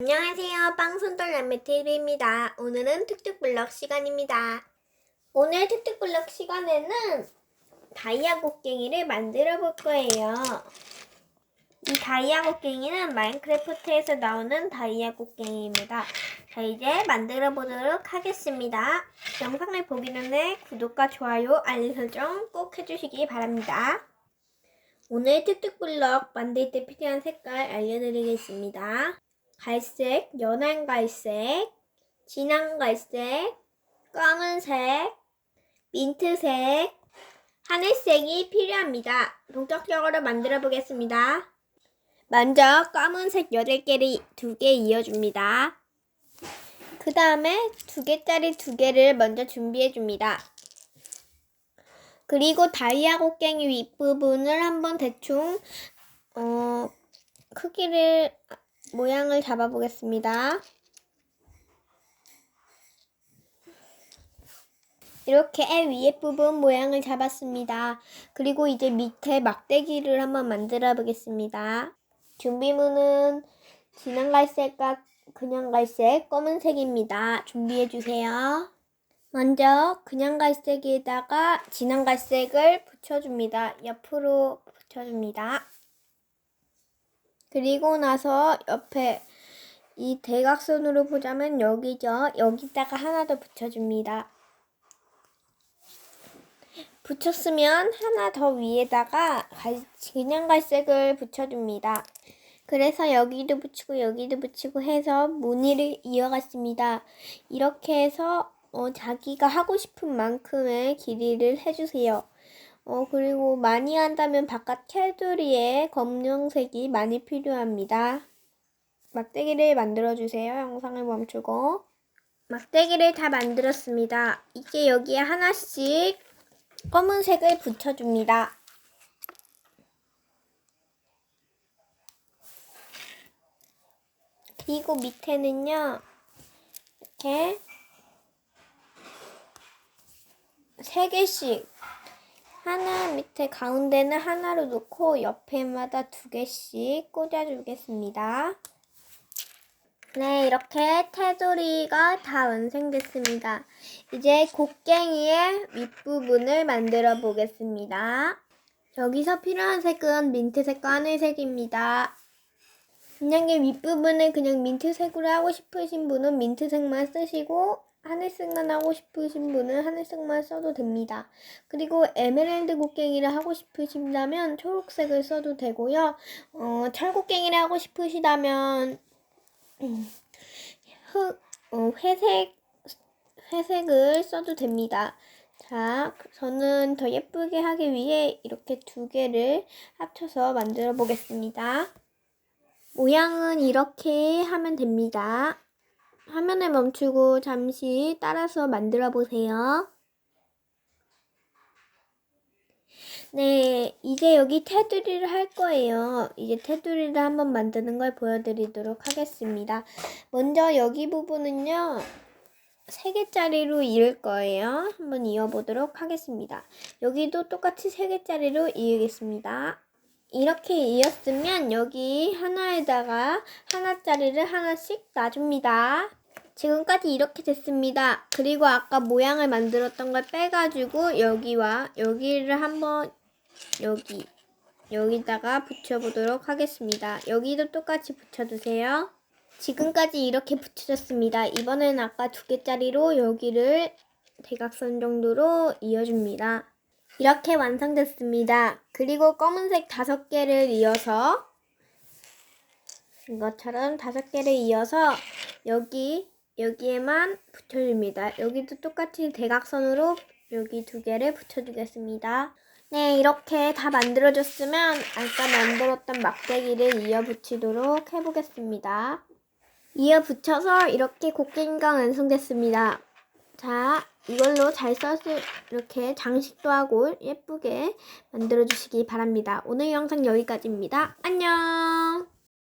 안녕하세요. 빵순돌 남매TV입니다. 오늘은 툭툭블럭 시간입니다. 오늘 툭툭블럭 시간에는 다이아 곡괭이를 만들어 볼 거예요. 이 다이아 곡괭이는 마인크래프트에서 나오는 다이아 곡괭이입니다. 자, 이제 만들어 보도록 하겠습니다. 영상을 보기 전에 구독과 좋아요, 알림 설정 꼭 해주시기 바랍니다. 오늘 툭툭블럭 만들 때 필요한 색깔 알려드리겠습니다. 갈색, 연한 갈색, 진한 갈색, 검은색, 민트색, 하늘색이 필요합니다. 본격적으로 만들어 보겠습니다. 먼저 검은색 8개를 2개 이어줍니다. 그 다음에 2개짜리 2개를 먼저 준비해 줍니다. 그리고 다이아 곡괭이 윗부분을 한번 대충 어, 크기를 모양을 잡아보겠습니다. 이렇게 위에 부분 모양을 잡았습니다. 그리고 이제 밑에 막대기를 한번 만들어 보겠습니다. 준비물은 진한 갈색과 그냥 갈색, 검은색입니다. 준비해 주세요. 먼저 그냥 갈색에다가 진한 갈색을 붙여줍니다. 옆으로 붙여줍니다. 그리고 나서 옆에 이 대각선으로 보자면 여기죠. 여기다가 하나 더 붙여줍니다. 붙였으면 하나 더 위에다가 갈- 그냥 갈색을 붙여줍니다. 그래서 여기도 붙이고 여기도 붙이고 해서 무늬를 이어갔습니다. 이렇게 해서 어, 자기가 하고 싶은 만큼의 길이를 해주세요. 어, 그리고 많이 한다면 바깥 테두리에 검정색이 많이 필요합니다. 막대기를 만들어주세요. 영상을 멈추고. 막대기를 다 만들었습니다. 이제 여기에 하나씩 검은색을 붙여줍니다. 그리고 밑에는요, 이렇게 세 개씩 하나 밑에 가운데는 하나로 놓고 옆에마다 두 개씩 꽂아주겠습니다. 네, 이렇게 테두리가 다 완성됐습니다. 이제 곡괭이의 윗부분을 만들어 보겠습니다. 여기서 필요한 색은 민트색과 하늘색입니다. 그냥의 윗부분을 그냥 민트색으로 하고 싶으신 분은 민트색만 쓰시고 하늘색만 하고 싶으신 분은 하늘색만 써도 됩니다. 그리고 에메랄드 곡괭이를 하고 싶으신다면 초록색을 써도 되고요. 어, 철곡괭이를 하고 싶으시다면 음, 흑, 어, 회색, 회색을 써도 됩니다. 자, 저는 더 예쁘게 하기 위해 이렇게 두 개를 합쳐서 만들어 보겠습니다. 모양은 이렇게 하면 됩니다. 화면을 멈추고 잠시 따라서 만들어 보세요. 네, 이제 여기 테두리를 할 거예요. 이제 테두리를 한번 만드는 걸 보여드리도록 하겠습니다. 먼저 여기 부분은요, 3개짜리로 이을 거예요. 한번 이어보도록 하겠습니다. 여기도 똑같이 3개짜리로 이으겠습니다. 이렇게 이었으면 여기 하나에다가 하나짜리를 하나씩 놔줍니다. 지금까지 이렇게 됐습니다. 그리고 아까 모양을 만들었던 걸 빼가지고 여기와 여기를 한번 여기 여기다가 붙여보도록 하겠습니다. 여기도 똑같이 붙여주세요. 지금까지 이렇게 붙여졌습니다. 이번엔 아까 두 개짜리로 여기를 대각선 정도로 이어줍니다. 이렇게 완성됐습니다. 그리고 검은색 다섯 개를 이어서 이것처럼 다섯 개를 이어서 여기 여기에만 붙여줍니다. 여기도 똑같이 대각선으로 여기 두 개를 붙여주겠습니다. 네, 이렇게 다 만들어졌으면 아까 만들었던 막대기를 이어 붙이도록 해보겠습니다. 이어 붙여서 이렇게 곡괭이가 완성됐습니다. 자, 이걸로 잘 써서 이렇게 장식도 하고 예쁘게 만들어 주시기 바랍니다. 오늘 영상 여기까지입니다. 안녕!